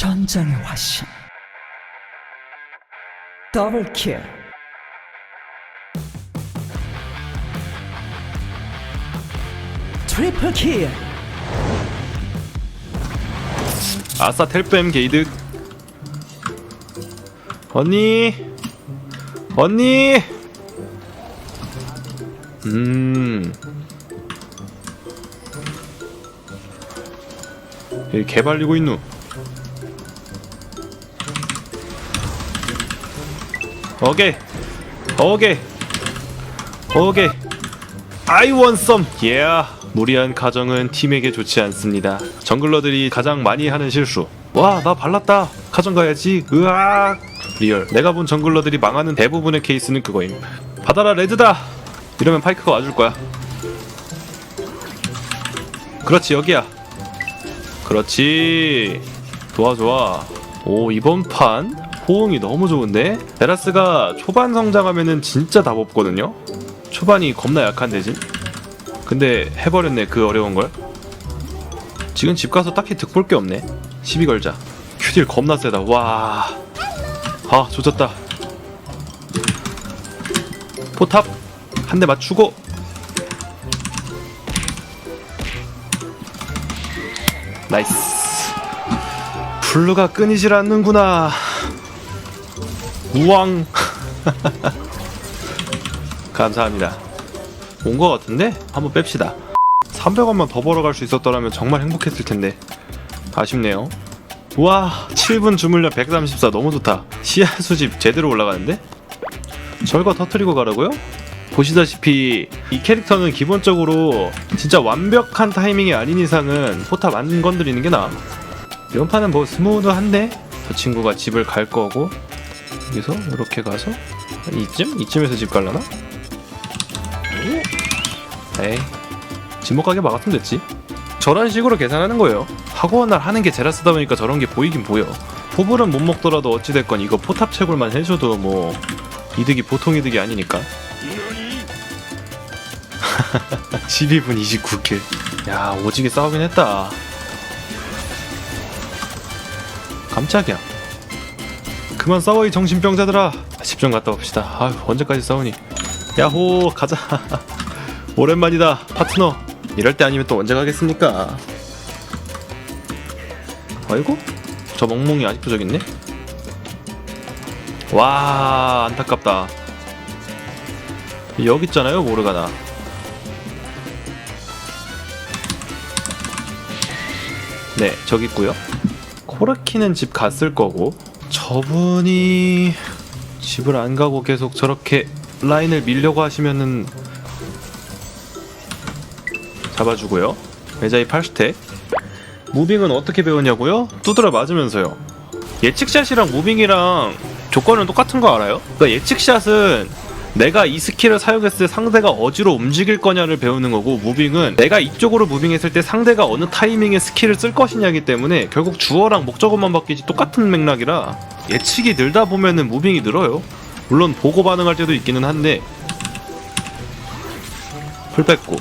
전장의 화신. 더블킬 트리플킬 아싸 텔뱀 게이드 언니. 언니. 음. 개발리고 있누 오케이. 오케이. 오케이. I want some. Yeah. 무리한 가정은 팀에게 좋지 않습니다. 정글러들이 가장 많이 하는 실수. 와 나 발랐다. 가정 가야지. 으악 리얼. 내가 본 정글러들이 망하는 대부분의 케이스는 그거임. 받아라 레드다. 이러면 파이크가 와줄 거야. 그렇지 여기야. 그렇지. 좋아 좋아. 오 이번 판 호응이 너무 좋은데? 베라스가 초반 성장하면은 진짜 답 없거든요? 초반이 겁나 약한 대진 근데 해버렸네 그 어려운 걸. 지금 집 가서 딱히 득볼 게 없네. 시비 걸자. 큐딜 겁나 세다. 와아 조졌다. 포탑 한 대 맞추고. 나이스. 블루가 끊이질 않는구나 우왕. 감사합니다. 온 거 같은데? 한번 뺍시다. 300원만 더 벌어갈 수 있었더라면 정말 행복했을 텐데. 아쉽네요. 와 7분 주물력 134 너무 좋다. 시야 수집 제대로 올라가는데? 절거 터트리고 가라고요? 보시다시피 이 캐릭터는 기본적으로 진짜 완벽한 타이밍이 아닌 이상은 포탑 안 건드리는 게 나아. 이번 판은 뭐 스무드한데? 저 친구가 집을 갈 거고 여기서 이렇게 가서 이쯤? 이쯤에서 집 갈라나? 에이. 집못 가게 막았으면 됐지. 저런 식으로 계산하는 거예요. 하고 날 하는 게 제라스다 보니까 저런 게 보이긴 보여. 포불은 못 먹더라도 어찌됐건 이거 포탑 채굴만 해줘도 뭐 이득이 보통 이득이 아니니까. 12분 29킬 야 오지게 싸우긴 했다. 깜짝이야 그만 싸워 이 정신병자들아. 집좀 갔다 옵시다. 아휴 언제까지 싸우니? 야호 가자. 오랜만이다 파트너. 이럴 때 아니면 또 언제 가겠습니까? 아이고 저 멍멍이 아직도 저기 있네? 와 안타깝다. 여기 있잖아요 모르가나. 네 저기 있고요. 코르키는 집 갔을 거고 저분이 집을 안 가고 계속 저렇게 라인을 밀려고 하시면은 잡아주고요 매자이 8스택 무빙은 어떻게 배웠냐고요? 두드려 맞으면서요 예측샷이랑 무빙이랑 조건은 똑같은 거 알아요? 그러니까 예측샷은 내가 이 스킬을 사용했을 때 상대가 어디로 움직일 거냐를 배우는 거고 무빙은 내가 이쪽으로 무빙했을 때 상대가 어느 타이밍에 스킬을 쓸 것이냐기 때문에 결국 주어랑 목적어만 바뀌지 똑같은 맥락이라 예측이 늘다 보면은 무빙이 늘어요 물론 보고 반응할 때도 있기는 한데 풀 뺐고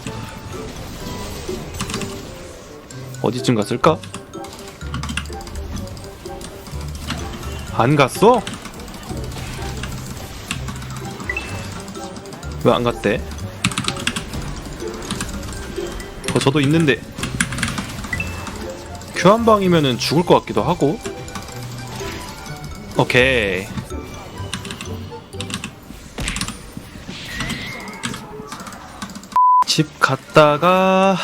어디쯤 갔을까? 안 갔어? 왜 안 갔대? 어, 저도 있는데 큐한 방이면은 죽을 것 같기도 하고 오케이 집 갔다가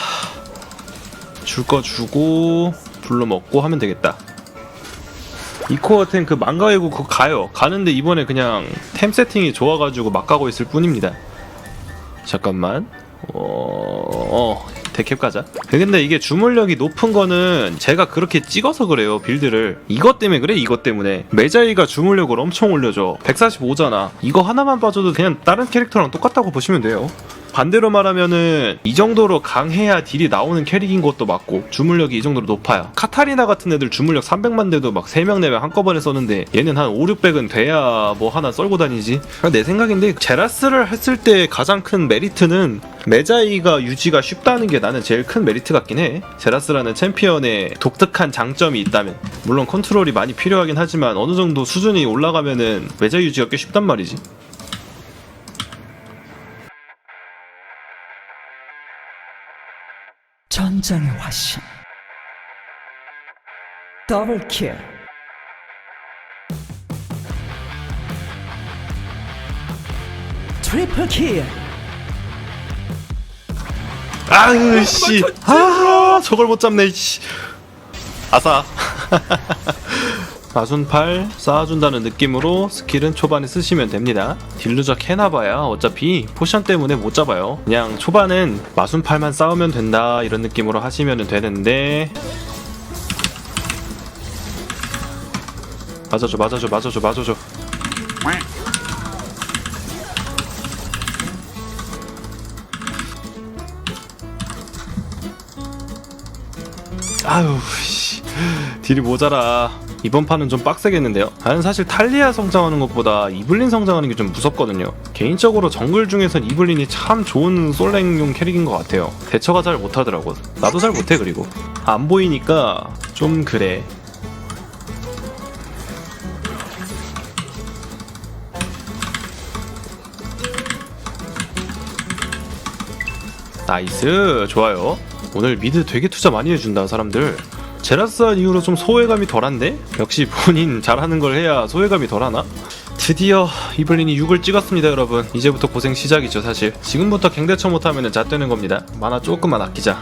줄 거 주고 불러 먹고 하면 되겠다. 이코어 탱그 망가이고 그거 가요. 가는데 이번에 그냥 템 세팅이 좋아가지고 막 가고 있을 뿐입니다. 잠깐만. 어, 어 데캡 가자. 근데 이게 주물력이 높은 거는 제가 그렇게 찍어서 그래요 빌드를. 이것 때문에 그래 이것 때문에. 메자이가 주물력을 엄청 올려줘. 145잖아. 이거 하나만 빠져도 그냥 다른 캐릭터랑 똑같다고 보시면 돼요. 반대로 말하면은 이 정도로 강해야 딜이 나오는 캐릭인 것도 맞고 주물력이 이 정도로 높아요. 카타리나 같은 애들 주물력 300만 대도 막 3명 4명 한꺼번에 썼는데 얘는 한 5, 600은 돼야 뭐 하나 썰고 다니지. 내 생각인데 제라스를 했을 때 가장 큰 메리트는 메자이가 유지가 쉽다는 게 나는 제일 큰 메리트 같긴 해. 제라스라는 챔피언의 독특한 장점이 있다면 물론 컨트롤이 많이 필요하긴 하지만 어느 정도 수준이 올라가면은 메자 유지가 꽤 쉽단 말이지. 전장의 화신 더블킬 트리플킬 아유 씨. 아 저걸 못 잡네 씨. 아싸. 마순팔 쌓아준다는 느낌으로 스킬은 초반에 쓰시면 됩니다. 딜루적 해놔봐야 어차피 포션 때문에 못 잡아요. 그냥 초반은 마순팔만 쌓으면 된다 이런 느낌으로 하시면 되는데 맞아줘 맞아줘 맞아줘 맞아줘 아유 씨 딜이 모자라 이번 판은 좀 빡세겠는데요. 나는 사실 탈리아 성장하는 것보다 이블린 성장하는 게 좀 무섭거든요. 개인적으로 정글 중에선 이블린이 참 좋은 솔랭용 캐릭인 것 같아요. 대처가 잘 못하더라고 나도 잘 못해 그리고. 안 보이니까 좀 그래. 나이스! 좋아요. 오늘 미드 되게 투자 많이 해준다 사람들 제라스한 이후로 좀 소외감이 덜한데? 역시 본인 잘하는 걸 해야 소외감이 덜하나? 드디어 이블린이 6을 찍었습니다 여러분. 이제부터 고생 시작이죠 사실. 지금부터 갱대처 못하면 잣되는 겁니다. 만화 조금만 아끼자.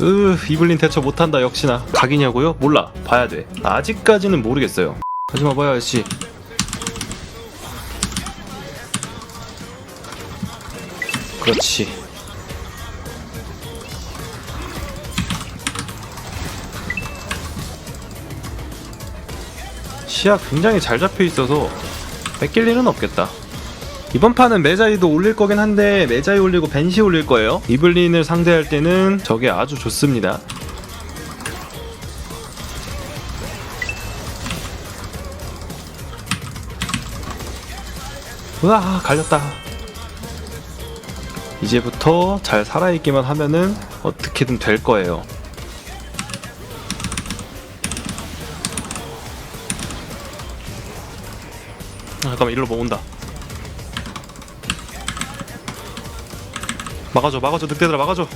으 이블린 대처 못한다 역시나. 각이냐고요? 몰라. 봐야 돼. 아직까지는 모르겠어요. 하지마 봐야 아저씨. 그렇지 시야 굉장히 잘 잡혀 있어서 뺏길 일은 없겠다. 이번 판은 메자이도 올릴 거긴 한데 메자이 올리고 벤시 올릴 거예요. 이블린을 상대할 때는 저게 아주 좋습니다. 우와 갈렸다. 이제부터 잘 살아있기만 하면은 어떻게든 될 거예요. 잠깐만 일로 뭐 온다. 막아줘 막아줘 늑대들아 막아줘.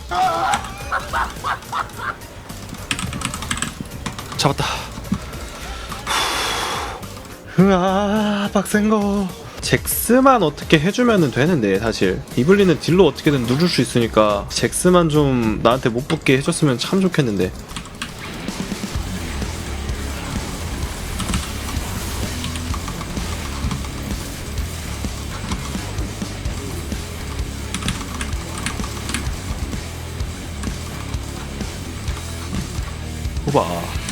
잡았다. 후. 으아 빡센 거. 잭스만 어떻게 해주면 되는데 사실. 이블리는 딜로 어떻게든 누를 수 있으니까 잭스만 좀 나한테 못 붙게 해줬으면 참 좋겠는데 호바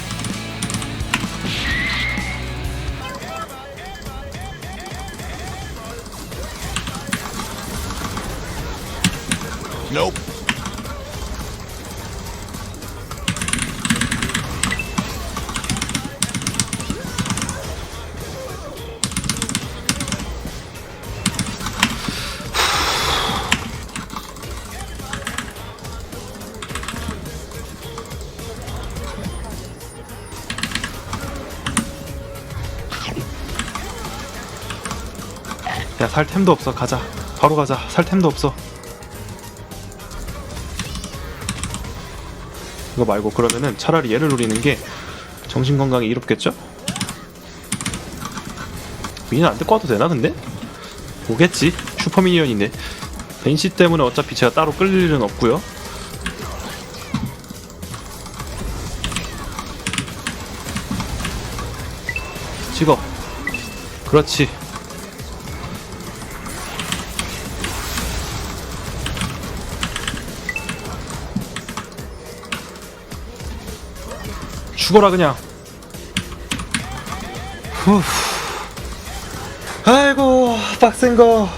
야 살 템도 없어. 가자. 바로 가자. 살 템도 없어. 이거 말고 그러면은 차라리 얘를 노리는 게 정신 건강에 이롭겠죠? 미니는 안 데리고 와도 되나 근데? 오겠지. 슈퍼 미니언인데 벤시 때문에 어차피 제가 따로 끌릴 일은 없고요. 찍어 그렇지 죽어라 그냥. 후. 아이고 빡센 거.